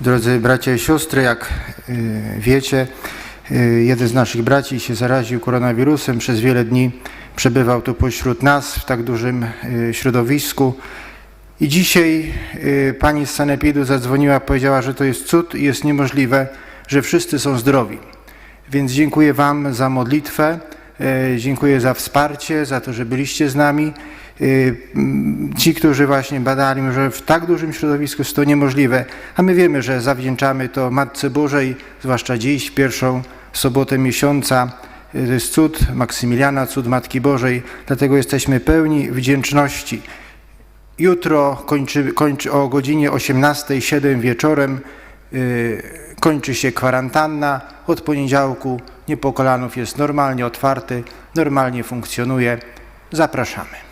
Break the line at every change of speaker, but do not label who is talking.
Drodzy bracia i siostry, jak y, wiecie, y, jeden z naszych braci się zaraził koronawirusem, przez wiele dni przebywał tu pośród nas w tak dużym y, środowisku. I dzisiaj pani z Sanepidu zadzwoniła, powiedziała, że to jest cud i jest niemożliwe, że wszyscy są zdrowi. Więc dziękuję Wam za modlitwę, dziękuję za wsparcie, za to, że byliście z nami. E, Ci, którzy właśnie badali, że w tak dużym środowisku jest to niemożliwe, a my wiemy, że zawdzięczamy to Matce Bożej, zwłaszcza dziś, pierwszą sobotę miesiąca. E, To jest cud Maksymiliana, cud Matki Bożej, dlatego jesteśmy pełni wdzięczności. Jutro kończy, kończy o godzinie 18.07 wieczorem kończy się kwarantanna. Od poniedziałku Niepokolanów jest normalnie otwarty, normalnie funkcjonuje. Zapraszamy.